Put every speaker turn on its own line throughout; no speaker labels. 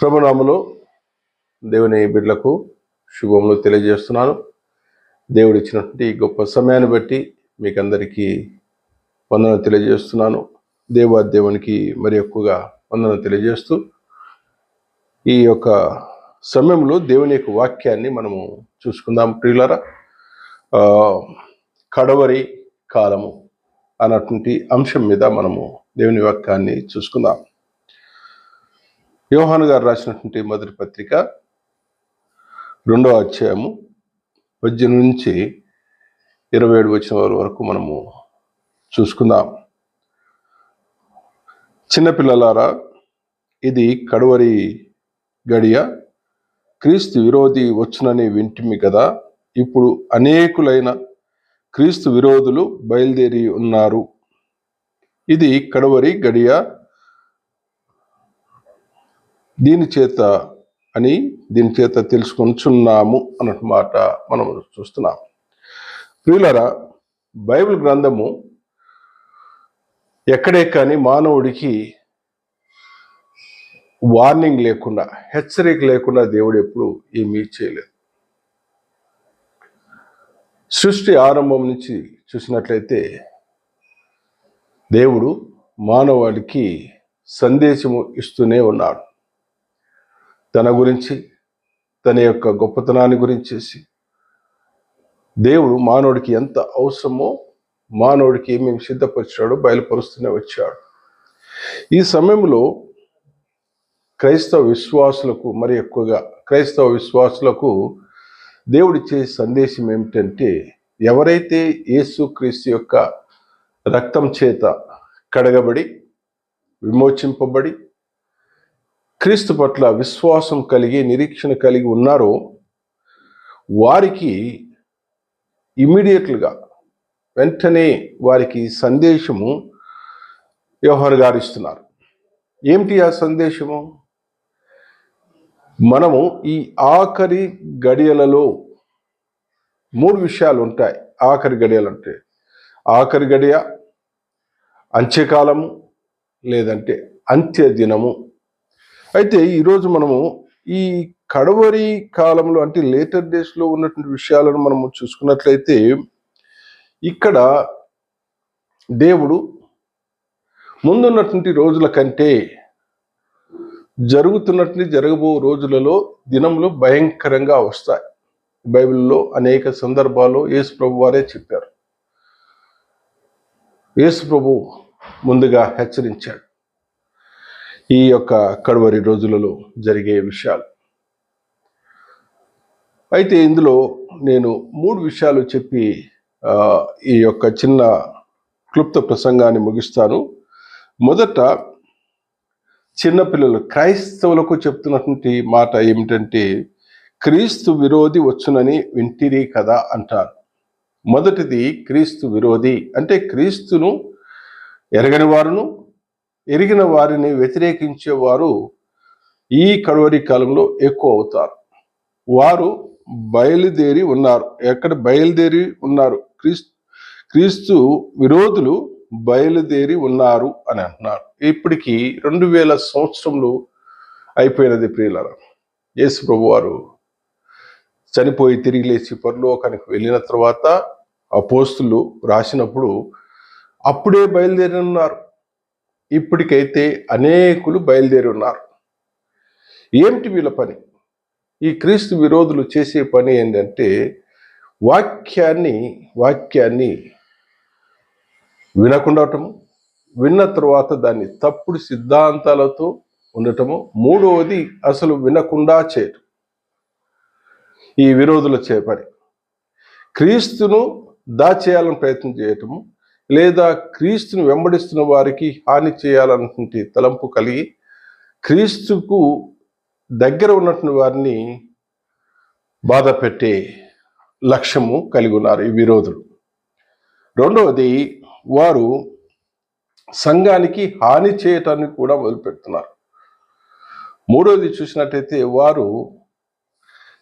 ప్రభునామలో దేవుని బిడ్డలకు శుభములు తెలియజేస్తున్నాను. దేవుడు ఇచ్చినటువంటి గొప్ప సమయాన్ని బట్టి మీకు అందరికీ వందన తెలియజేస్తున్నాను. దేవా దేవునికి మరి ఎక్కువగా వందన తెలియజేస్తూ ఈ యొక్క సమయంలో దేవుని యొక్క వాక్యాన్ని మనము చూసుకుందాం ప్రియులరా. కడవరి కాలము అన్నటువంటి అంశం మీద మనము దేవుని వాక్యాన్ని చూసుకుందాం. యోహాను గారు రాసినటువంటి మొదటి పత్రిక రెండవ అధ్యాయము పద్దెనిమిది నుంచి ఇరవై ఏడు వచ్చిన వారి వరకు మనము చూసుకుందాం. చిన్నపిల్లలారా ఇది కడవరి గడియ. క్రీస్తు విరోధి వచ్చునని వింటిమి కదా ఇప్పుడు అనేకులైన క్రీస్తు విరోధులు బయలుదేరి ఉన్నారు. ఇది కడవరి గడియ. దీని చేత అని దీని చేత తెలుసుకొంచున్నాము అన్నట్టు మాట మనం చూస్తున్నాం. ప్రియులరా బైబిల్ గ్రంథము ఎక్కడే కానీ మానవుడికి వార్నింగ్ లేకుండా హెచ్చరిక లేకుండా దేవుడు ఎప్పుడు ఏమీ చేయలేదు. సృష్టి ఆరంభం నుంచి చూసినట్లయితే దేవుడు మానవాడికి సందేశము ఇస్తూనే ఉన్నాడు. తన గురించి తన యొక్క గొప్పతనాన్ని గురించేసి. దేవుడు మానవుడికి ఎంత అవసరమో మానవుడికి ఏమేమి సిద్ధపరిచాడో బయలుపరుస్తూనే వచ్చాడు. ఈ సమయంలో క్రైస్తవ విశ్వాసులకు మరి ఎక్కువగా క్రైస్తవ విశ్వాసులకు దేవుడిచ్చే సందేశం ఏమిటంటే ఎవరైతే యేసు క్రీస్తు యొక్క రక్తం చేత కడగబడి విమోచింపబడి క్రీస్తు పట్ల విశ్వాసం కలిగి నిరీక్షణ కలిగి ఉన్నారో వారికి ఇమ్మీడియట్లుగా వెంటనే వారికి సందేశము వ్యవహార్ గారు ఇస్తున్నారు. ఏమిటి ఆ సందేశము? మనము ఈ ఆఖరి గడియలలో మూడు విషయాలు ఉంటాయి. ఆఖరి గడియలు అంటే ఆఖరి గడియ అంత్యకాలము లేదంటే అంత్య దినము అయితే ఈరోజు మనము ఈ కడవరి కాలంలో అంటే లేటర్ డేస్లో ఉన్నటువంటి విషయాలను మనము చూసుకున్నట్లయితే ఇక్కడ దేవుడు ముందున్నటువంటి రోజుల కంటే జరుగుతున్నటువంటి జరగబో రోజులలో దినములు భయంకరంగా వస్తాయి. బైబిల్లో అనేక సందర్భాల్లో యేసు ప్రభు వారే చెప్పారు. యేసు ప్రభు ముందుగా హెచ్చరించాడు. ఈ యొక్క కడవరి రోజులలో జరిగే విషయాలు. అయితే ఇందులో నేను మూడు విషయాలు చెప్పి ఈ యొక్క చిన్న క్లుప్త ప్రసంగాన్ని ముగిస్తాను. మొదట చిన్నపిల్లలు క్రైస్తవులకు చెప్తున్నటువంటి మాట ఏమిటంటే క్రీస్తు విరోధి వచ్చునని వింటిరి కదా అంటారు. మొదటిది క్రీస్తు విరోధి. అంటే క్రీస్తును ఎరగని వారును ఎరిగిన వారిని వ్యతిరేకించేవారు ఈ కడవరి కాలంలో ఎక్కువ అవుతారు. వారు బయలుదేరి ఉన్నారు. ఎక్కడ బయలుదేరి ఉన్నారు? క్రీస్తు క్రీస్తు విరోధులు బయలుదేరి ఉన్నారు అని అంటున్నారు. ఇప్పటికి రెండు వేల సంవత్సరంలో అయిపోయినది ప్రియుల యేసు ప్రభు వారు చనిపోయి తిరిగి లేచి పరలోకానికి వెళ్ళిన తర్వాత అపోస్తులు రాసినప్పుడు అప్పుడే బయలుదేరి ఉన్నారు. ఇప్పటికైతే అనేకులు బయలుదేరి ఉన్నారు. ఏమిటి వీళ్ళ పని? ఈ క్రీస్తు విరోధులు చేసే పని ఏంటంటే వాక్యాన్ని వాక్యాన్ని వినకుండటము విన్న తర్వాత దాన్ని తప్పుడు సిద్ధాంతాలతో ఉండటము మూడవది అసలు వినకుండా చేయటం. ఈ విరోధుల చే పని. క్రీస్తును దాచేయాలని ప్రయత్నం చేయటము లేదా క్రీస్తును వెంబడిస్తున్న వారికి హాని చేయాలనుకుంటే తలంపు కలిగి క్రీస్తుకు దగ్గర ఉన్నటువంటి వారిని బాధ పెట్టే లక్ష్యము కలిగి ఉన్నారు ఈ విరోధులు. రెండవది వారు సంఘానికి హాని చేయటానికి కూడా మొదలుపెడుతున్నారు. మూడవది చూసినట్టయితే వారు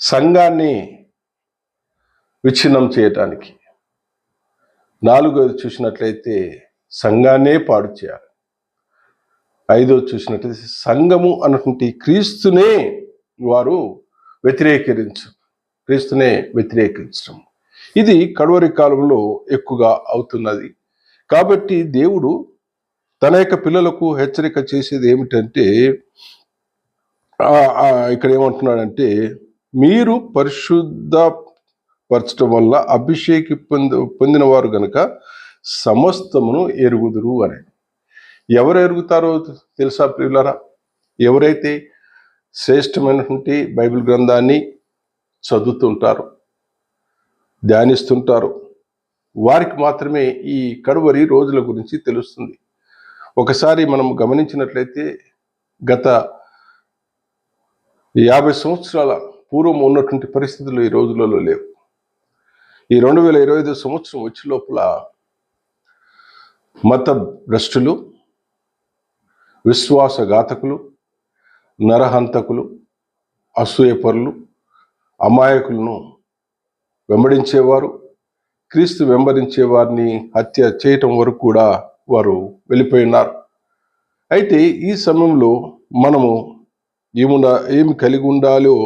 సంఘాన్ని విచ్ఛిన్నం చేయటానికి నాలుగోది చూసినట్లయితే సంఘాన్నే పాడు చేయాలి. ఐదో చూసినట్లయితే సంఘము అన్నటువంటి క్రీస్తునే వారు వ్యతిరేకరించు క్రీస్తునే వ్యతిరేకించడం. ఇది కడవరి కాలంలో ఎక్కువగా అవుతున్నది. కాబట్టి దేవుడు తన యొక్క పిల్లలకు హెచ్చరిక చేసేది ఏమిటంటే ఇక్కడ ఏమంటున్నాడంటే మీరు పరిశుద్ధ పరచడం వల్ల అభిషేకి పొంది పొందినవారు కనుక సమస్తమును ఎరుగుదురు అని. ఎవరు ఎరుగుతారో తెలుసా ప్రియులరా? ఎవరైతే శ్రేష్టమైనటువంటి బైబిల్ గ్రంథాన్ని చదువుతుంటారు ధ్యానిస్తుంటారు వారికి మాత్రమే ఈ కడువరి రోజుల గురించి తెలుస్తుంది. ఒకసారి మనం గమనించినట్లయితే గత యాభై సంవత్సరాల పూర్వం ఉన్నటువంటి పరిస్థితులు ఈ రోజులలో లేవు. ఈ రెండు వేల ఇరవై ఐదు సంవత్సరం వచ్చే లోపల మత భ్రష్టులు విశ్వాసఘాతకులు నరహంతకులు అసూయపరులు అమాయకులను వెంబడించేవారు క్రీస్తు వెంబడించే వారిని హత్య చేయటం వరకు కూడా వారు వెళ్ళిపోయినారు. అయితే ఈ సమయంలో మనము ఏముండ ఏమి కలిగి ఉండాలో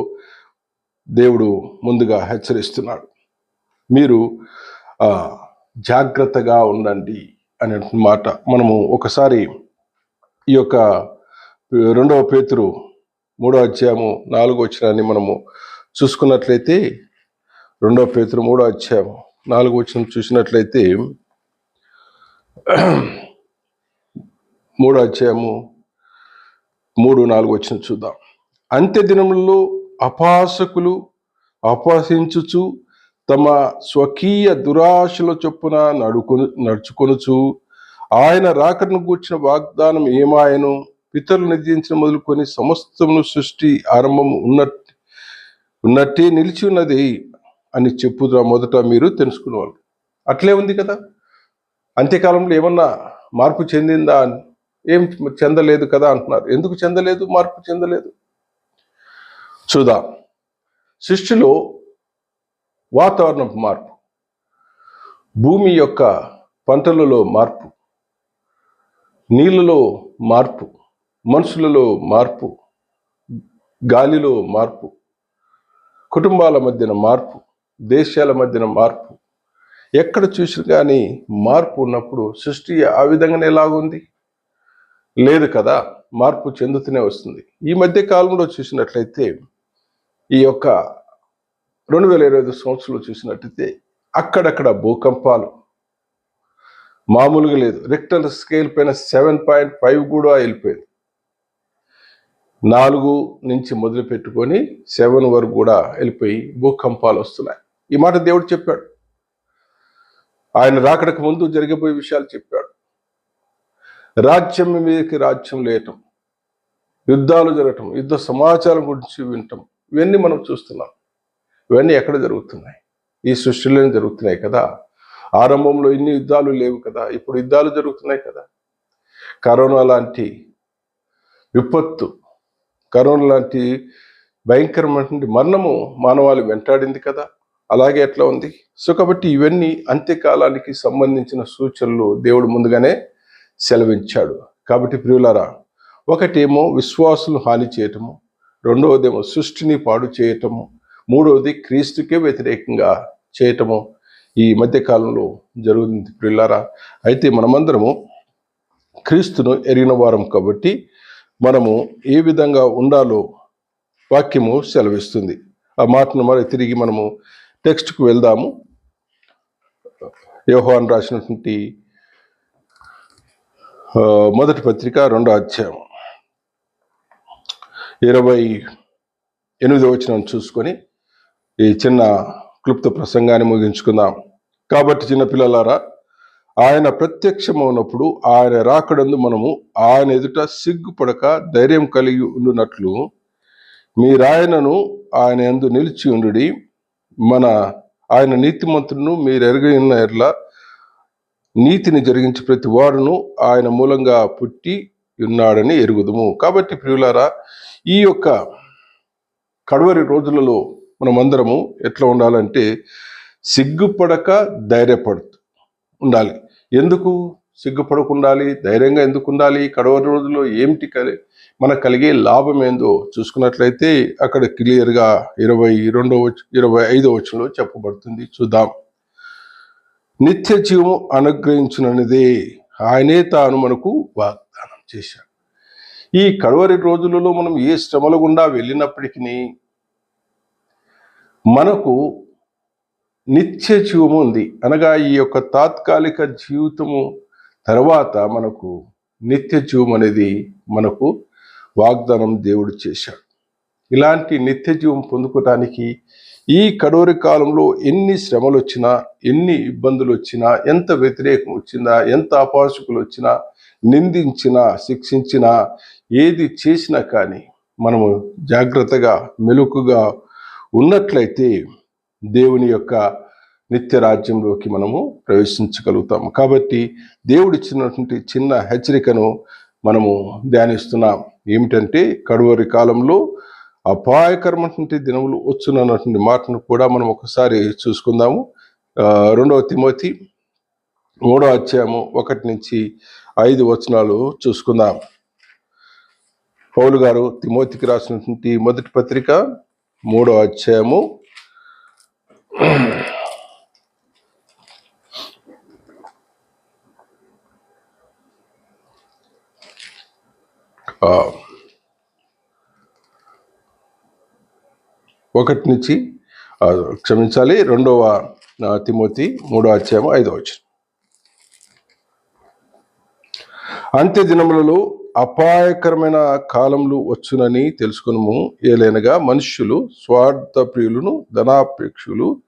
దేవుడు ముందుగా హెచ్చరిస్తున్నాడు. మీరు జాగ్రత్తగా ఉండండి అనే మాట మనము ఒకసారి ఈ యొక్క రెండవ పేతురు మూడో అధ్యాయము నాలుగో వచ్చినాన్ని మనము చూసుకున్నట్లయితే రెండవ పేతురు మూడో అధ్యాయం నాలుగో వచ్చిన చూసినట్లయితే మూడో అధ్యాయము మూడు నాలుగు వచ్చిన చూద్దాం. అంత్య దినములలో అపాసకులు అపాసించుచు తమ స్వకీయ దురాశల చొప్పున నడుకు నడుచుకొనుచు ఆయన రాకను గూర్చిన వాగ్దానం ఏమాయను పితరులు నిర్దించిన మొదలుకొని సమస్తమును సృష్టి ఆరంభం ఉన్న ఉన్నట్టే నిలిచి ఉన్నది అని చెప్పుదా మొదట మీరు తెలుసుకునేవాళ్ళు అట్లే ఉంది కదా. అంత్యకాలంలో ఏమన్నా మార్పు చెందిందా? ఏం చెందలేదు కదా అంటున్నారు. ఎందుకు చెందలేదు? మార్పు చెందలేదు. చూద్దాం. సృష్టిలో వాతావరణం మార్పు. భూమి యొక్క పంటలలో మార్పు. నీళ్ళలో మార్పు. మనుషులలో మార్పు. గాలిలో మార్పు. కుటుంబాల మధ్యన మార్పు. దేశాల మధ్యన మార్పు. ఎక్కడ చూసినా కానీ మార్పు ఉన్నప్పుడు సృష్టి ఆ విధంగానే ఎలాగుంది? లేదు కదా మార్పు చెందుతూనే వస్తుంది. ఈ మధ్య కాలంలో చూసినట్లయితే ఈ యొక్క రెండు వేల ఇరవై ఐదు సంవత్సరంలో చూసినట్టయితే అక్కడక్కడ భూకంపాలు మామూలుగా లేదు. రిక్టర్ స్కేల్ పైన సెవెన్ పాయింట్ ఫైవ్ కూడా వెళ్ళిపోయింది. నాలుగు నుంచి మొదలు పెట్టుకొని సెవెన్ వరకు కూడా వెళ్ళిపోయి భూకంపాలు వస్తున్నాయి. ఈ మాట దేవుడు చెప్పాడు. ఆయన రాకడకు ముందు జరిగిపోయే విషయాలు చెప్పాడు. రాజ్యం మీదకి రాజ్యం లేయటం యుద్ధాలు జరగటం యుద్ధ సమాచారం గురించి వినటం ఇవన్నీ మనం చూస్తున్నాం. ఇవన్నీ ఎక్కడ జరుగుతున్నాయి? ఈ సృష్టిలోనే జరుగుతున్నాయి కదా? ఆరంభంలో ఇన్ని యుద్ధాలు లేవు కదా? ఇప్పుడు యుద్ధాలు జరుగుతున్నాయి కదా? కరోనా లాంటి విపత్తు కరోనా లాంటి భయంకరమైనటువంటి మరణము మానవాళి వెంటాడింది కదా? అలాగే ఎట్లా ఉంది? సో కాబట్టి ఇవన్నీ అంత్యకాలానికి సంబంధించిన సూచనలు దేవుడు ముందుగానే సెలవించాడు. కాబట్టి ప్రియులారా ఒకటేమో విశ్వాసులు హాని చేయటము రెండవదేమో సృష్టిని పాడు చేయటము మూడవది క్రీస్తుకే వ్యతిరేకంగా చేయటము ఈ మధ్యకాలంలో జరుగుతుంది పిల్లారా అయితే మనమందరము క్రీస్తును ఎరిగిన వారం కాబట్టి మనము ఏ విధంగా ఉండాలో వాక్యము సెలవిస్తుంది. ఆ మాటను మరి తిరిగి మనము టెక్స్ట్కు వెళ్దాము. యోహాన్ రాసినటువంటి మొదటి పత్రిక రెండో అధ్యాయం. ఇరవై ఎనిమిదో వచ్చిన చూసుకొని ఈ చిన్న క్లుప్త ప్రసంగాన్ని ముగించుకుందాం. కాబట్టి చిన్నపిల్లలారా ఆయన ప్రత్యక్షమవునప్పుడు ఆయన రాకడందు మనము ఆయన ఎదుట సిగ్గుపడక ధైర్యం కలిగి ఉండునట్లు మీరాయనను ఆయన ఎందు నిలిచి ఉండుడి. మన ఆయన నీతిమంతులను మీరు ఎరగిన ఎర్ల నీతిని జరిగించి ప్రతి వాడును ఆయన మూలంగా పుట్టి ఉన్నాడని ఎరుగుదుము. కాబట్టి ప్రియులారా ఈ యొక్క కడవరి రోజులలో మనమందరము ఎట్లా ఉండాలంటే సిగ్గుపడక ధైర్యపడుతూ ఉండాలి. ఎందుకు సిగ్గుపడకుండాలి? ధైర్యంగా ఎందుకు ఉండాలి కడవ రోజుల్లో ఏమిటి కలి మనకు కలిగే లాభం ఏందో చూసుకున్నట్లయితే అక్కడ క్లియర్గా ఇరవై రెండో ఇరవై ఐదో వచనంలో చెప్పబడుతుంది. చూద్దాం. నిత్య జీవం అనుగ్రహించినదే ఆయనే తాను మనకు వాగ్దానం చేశాడు. ఈ కడవరి రోజులలో మనం ఏ శ్రమల గుండా వెళ్ళినప్పటికీ మనకు నిత్య జీవము ఉంది. అనగా ఈ యొక్క తాత్కాలిక జీవితము తర్వాత మనకు నిత్య జీవం అనేది మనకు వాగ్దానం దేవుడు చేశాడు. ఇలాంటి నిత్య జీవం పొందుకోవటానికి ఈ కడోరి కాలంలో ఎన్ని శ్రమలు వచ్చినా ఎన్ని ఇబ్బందులు వచ్చినా ఎంత వ్యతిరేకం వచ్చినా ఎంత అపాసుకులు వచ్చినా నిందించినా శిక్షించినా ఏది చేసినా కానీ మనము జాగ్రత్తగా మెలుకుగా ఉన్నట్లయితే దేవుని యొక్క నిత్య రాజ్యంలోకి మనము ప్రవేశించగలుగుతాం. కాబట్టి దేవుడిచ్చినటువంటి చిన్న హెచ్చరికను మనము ధ్యానిస్తున్నాం. ఏమిటంటే కడువరి కాలంలో అపాయకరమైనటువంటి దినములు వచ్చునన్నటువంటి మాటను కూడా మనం ఒకసారి చూసుకుందాము. రెండవ తిమోతి మూడో అధ్యాయము ఒకటి నుంచి ఐదు వచనాలు చూసుకుందాం. పౌలు గారు తిమోతికి రాసినటువంటి మొదటి పత్రిక మూడో అధ్యాయము. ఒకటి నుంచి క్షమించాలి రెండవ తిమోతి మూడో అధ్యాయము ఐదో వచ్చిన అంత్య దినములలో అపాయకరమైన కాలంలో వచ్చునని తెలుసుకునము. ఏలైనగా మనుష్యులు స్వార్థ ప్రియులను ధనాపేక్షులు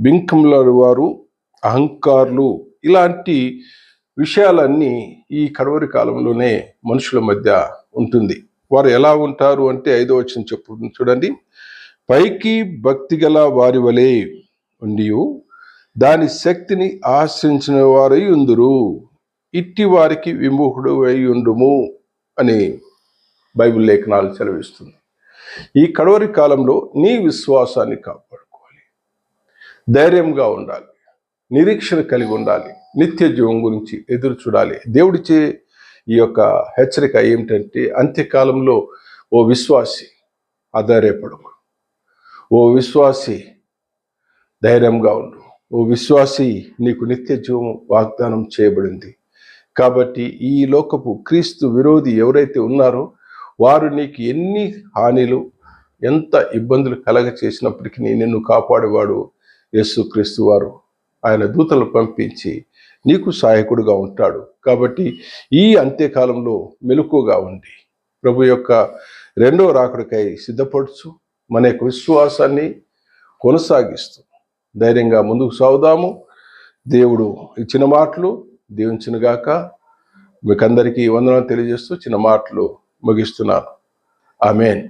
బింకంల వారు అహంకారులు ఇలాంటి విషయాలన్నీ ఈ కడవరి కాలంలోనే మనుషుల మధ్య ఉంటుంది. వారు ఎలా ఉంటారు అంటే ఐదో వచ్చిన చెప్పు చూడండి. పైకి భక్తి గల వారి వలె ఉండి దాని శక్తిని ఆశ్రయించిన వారై ఉందురు. ఇట్టి వారికి విముఖుడు అయి ఉండుము. అని బైబిల్ లేఖనాలు సెలవిస్తుంది. ఈ కడవరి కాలంలో నీ విశ్వాసాన్ని కాపాడుకోవాలి. ధైర్యంగా ఉండాలి. నిరీక్షణ కలిగి ఉండాలి. నిత్య జీవం గురించి ఎదురు చూడాలి. దేవుడిచ్చే ఈ యొక్క హెచ్చరిక ఏమిటంటే అంత్యకాలంలో ఓ విశ్వాసి అధైర్యపడకు ఓ విశ్వాసి ధైర్యంగా ఉండు. ఓ విశ్వాసి నీకు నిత్య జీవం వాగ్దానం చేయబడింది. కాబట్టి ఈ లోకపు క్రీస్తు విరోధి ఎవరైతే ఉన్నారో వారు నీకు ఎన్ని హానిలు ఎంత ఇబ్బందులు కలగ చేసినప్పటికీ నిన్ను కాపాడేవాడు యేసుక్రీస్తు వారు. ఆయన దూతలు పంపించి నీకు సహాయకుడుగా ఉంటాడు. కాబట్టి ఈ అంత్యకాలంలో మెలకుగా ఉండి ప్రభు యొక్క రెండో రాకుడికై సిద్ధపడుచు మన యొక్క విశ్వాసాన్ని కొనసాగిస్తూ ధైర్యంగా ముందుకు సాగుదాము. దేవుడు ఇచ్చిన మాటలు దీవించునుగాక మీకందరికీ వందనాలు తెలియజేస్తూ చిన్న మాటలు ముగిస్తున్నాను. ఆమెన్.